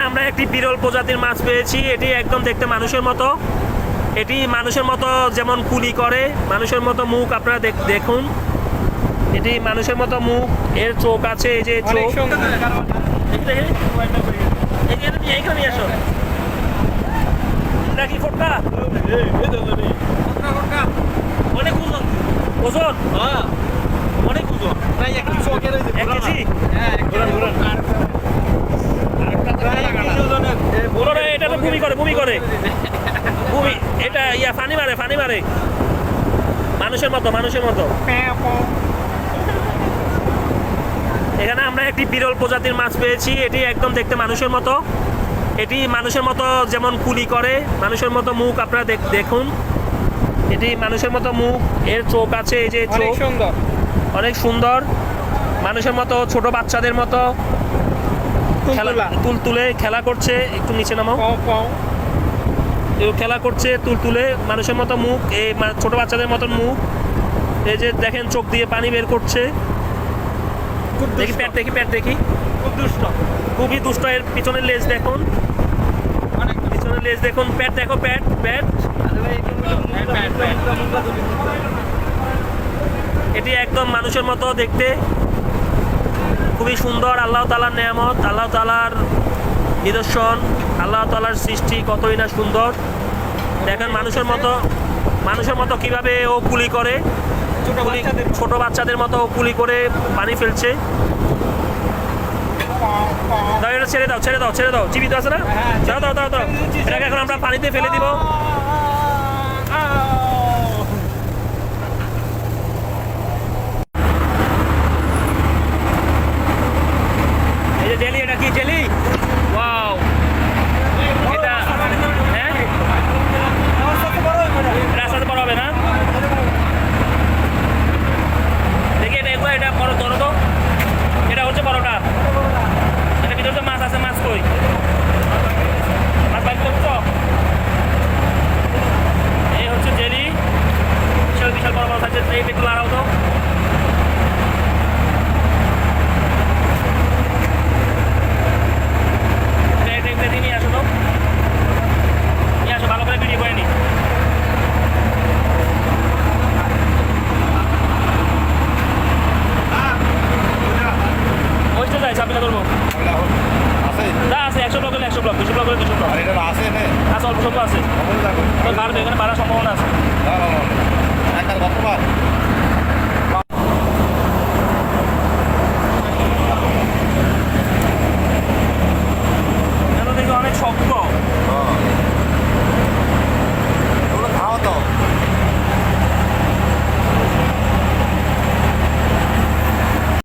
আমরা একটি বিরল প্রজাতির মাছ পেয়েছি এটি একদম দেখতে মানুষের মতো। এটি মানুষের মতো যেমন কুলি করে মানুষের মতো মুখ আপনারা দেখ- দেখুন। এটি মানুষের মতো মুখ এর চোখ আছে এই যে অনেক চোখ। এইখানে আসো। ফোটকা? অনেক ওজন। ওজন? অনেক ওজন। এক কেজি? বলো ভূমি করে ভূমি করে। ভূমি এটা ইয়া ফানি মারে ফানি মারে। মানুষের মতো মানুষের মতো। এখানে আমরা একটি বিরল প্রজাতির মাছ পেয়েছি এটি একদম দেখতে মানুষের মতো। এটি মানুষের মতো যেমন কুলি করে মানুষের মতো মুখ আপনারা দেখ- দেখুন। এটি মানুষের মতো মুখ এর চোখ আছে এই যে চোখ। সুন্দর। অনেক সুন্দর। মানুষের মতো ছোট বাচ্চাদের মতো। খেলা তুল তুলে খেলা করছে একটু নিচে নামাও। খেলা করছে তুল তুলে মানুষের মতো মুখ এই ছোট বাচ্চাদের মতন মুখ। এই যে দেখেন চোখ দিয়ে পানি বের করছে। খুব দেখি প্যাট দেখি প্যাট দেখি। খুব দুষ্ট। খুবই দুষ্ট এর পিছনের লেজ দেখুন। পিছনের লেজ দেখুন প্যাট দেখো প্যাট প্যাট। এটি একদম মানুষের মতো দেখতে। খুবই সুন্দর আল্লাহ তালার নেয়ামত আল্লাহ তালার নিদর্শন আল্লাহ তালার সৃষ্টি কতই না সুন্দর। দেখেন মানুষের মতো মানুষের মতো কীভাবে ও কুলি করে ছোট বাচ্চাদের মতো। ও কুলি করে পানি ফেলছে। দাও এটা ছেড়ে দাও ছেড়ে দাও ছেড়ে দাও জীবিত আছে না? হ্যাঁ, দাও দাও দাও দাও। এটাকে এখন আমরা পানিতে ফেলে দিব। আছে অল্প স্বল্প আছে। তো বাড়বে এখানে বাড়ার সম্ভাবনা আছে?